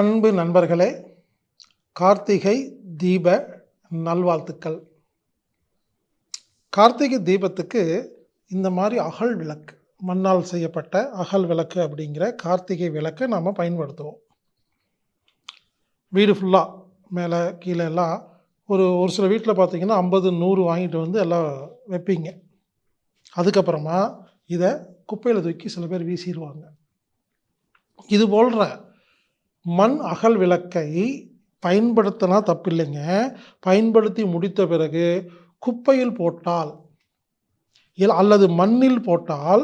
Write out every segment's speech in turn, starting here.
அன்பு நண்பர்களே கார்த்திகை தீப நல்வாழ்த்துக்கள். கார்த்திகை தீபத்துக்கு இந்த மாதிரி அகல் விளக்கு மண்ணால் செய்யப்பட்ட அகல் விளக்கு அப்படிங்கிற கார்த்திகை விளக்கை நாம் பயன்படுத்துவோம். வீடு ஃபுல்லாக மேலே கீழே எல்லாம் ஒரு ஒரு சில வீட்டில் பார்த்திங்கன்னா ஐம்பது நூறு வாங்கிட்டு வந்து எல்லாம் வைப்பீங்க. அதுக்கப்புறமா இதை குப்பையில் தூக்கி சில பேர் வீசிடுவாங்க இது போன்ற மண் அகல் விளக்கை பயன்படுத்தினா தப்பில்லைங்க. பயன்படுத்தி முடித்த பிறகு குப்பையில் போட்டால் இல்ல அல்லது மண்ணில் போட்டால்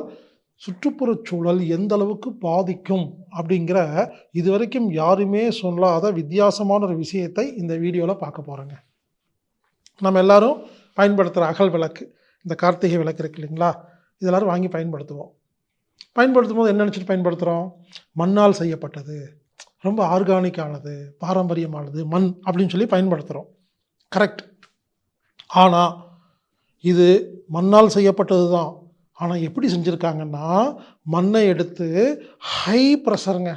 சுற்றுப்புறச் சூழல் எந்த அளவுக்கு பாதிக்கும் அப்படிங்கிற இதுவரைக்கும் யாருமே சொல்லாத வித்தியாசமான ஒரு விஷயத்தை இந்த வீடியோவில் பார்க்க போகிறோங்க நம்ம எல்லாரும் பயன்படுத்துகிற அகல் விளக்கு இந்த கார்த்திகை விளக்கு இருக்கு இல்லைங்களா? இதெல்லாம் வாங்கி பயன்படுத்துவோம். பயன்படுத்தும் போது என்ன நினச்சிட்டு பயன்படுத்துகிறோம் மண்ணால் செய்யப்பட்டது. ரொம்ப ஆர்கானிக்கானது பாரம்பரியமானது மண் அப்படின்னு சொல்லி பயன்படுத்துகிறோம் கரெக்ட் ஆனால் இது மண்ணால் செய்யப்பட்டது தான் ஆனால் எப்படி செஞ்சுருக்காங்கன்னா மண்ணை எடுத்து ஹை ப்ரெஷருங்க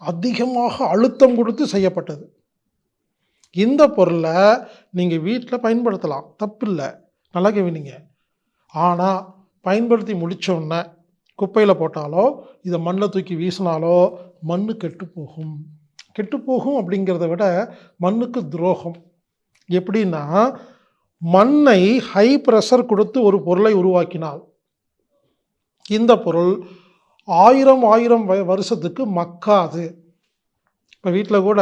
அதிகமாக அழுத்தம் கொடுத்து செய்யப்பட்டது. இந்த பொருளை நீங்கள் வீட்டில் பயன்படுத்தலாம். தப்பில்லை. நல்லா கவனிங்க ஆனால் பயன்படுத்தி முடித்தோடனே குப்பையில் போட்டாலோ இதை மண்ணில் தூக்கி வீசினாலோ மண் கெட்டு போகும் கெட்டு போகும் அப்படிங்கிறத விட மண்ணுக்கு துரோகம். எப்படின்னா மண்ணை ஹை ப்ரெஷர் கொடுத்து ஒரு பொருளை உருவாக்கினால். இந்த பொருள் ஆயிரம் ஆயிரம் வ- வருஷத்துக்கு மக்காது. இப்போ வீட்டில் கூட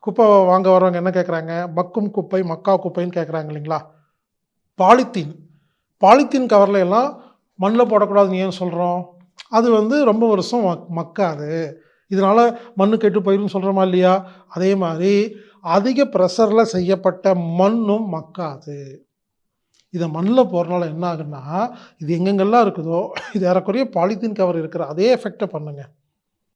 குப்பை வாங்க வரவங்க என்ன கேட்குறாங்க மக்கும் குப்பை மக்கா குப்பைன்னு கேட்குறாங்க இல்லைங்களா? பாலித்தீன். பாலித்தீன் கவர்ல எல்லாம் மண்ணில் போடக்கூடாதுன்னு ஏன் சொல்கிறோம் அது வந்து ரொம்ப வருஷம் மக் மக்காது. இதனால் மண்ணு கெட்டு போயிடும் சொல்கிறோமா இல்லையா? அதே மாதிரி அதிக ப்ரெஷரில் செய்யப்பட்ட மண்ணும் மக்காது. இதை மண்ணில் போகிறனால என்ன ஆகுன்னா இது எங்கெங்கெல்லாம் இருக்குதோ இது ஏறக்குறைய பாலித்தீன் கவர் இருக்கிற அதே எஃபெக்டை பண்ணுங்கள்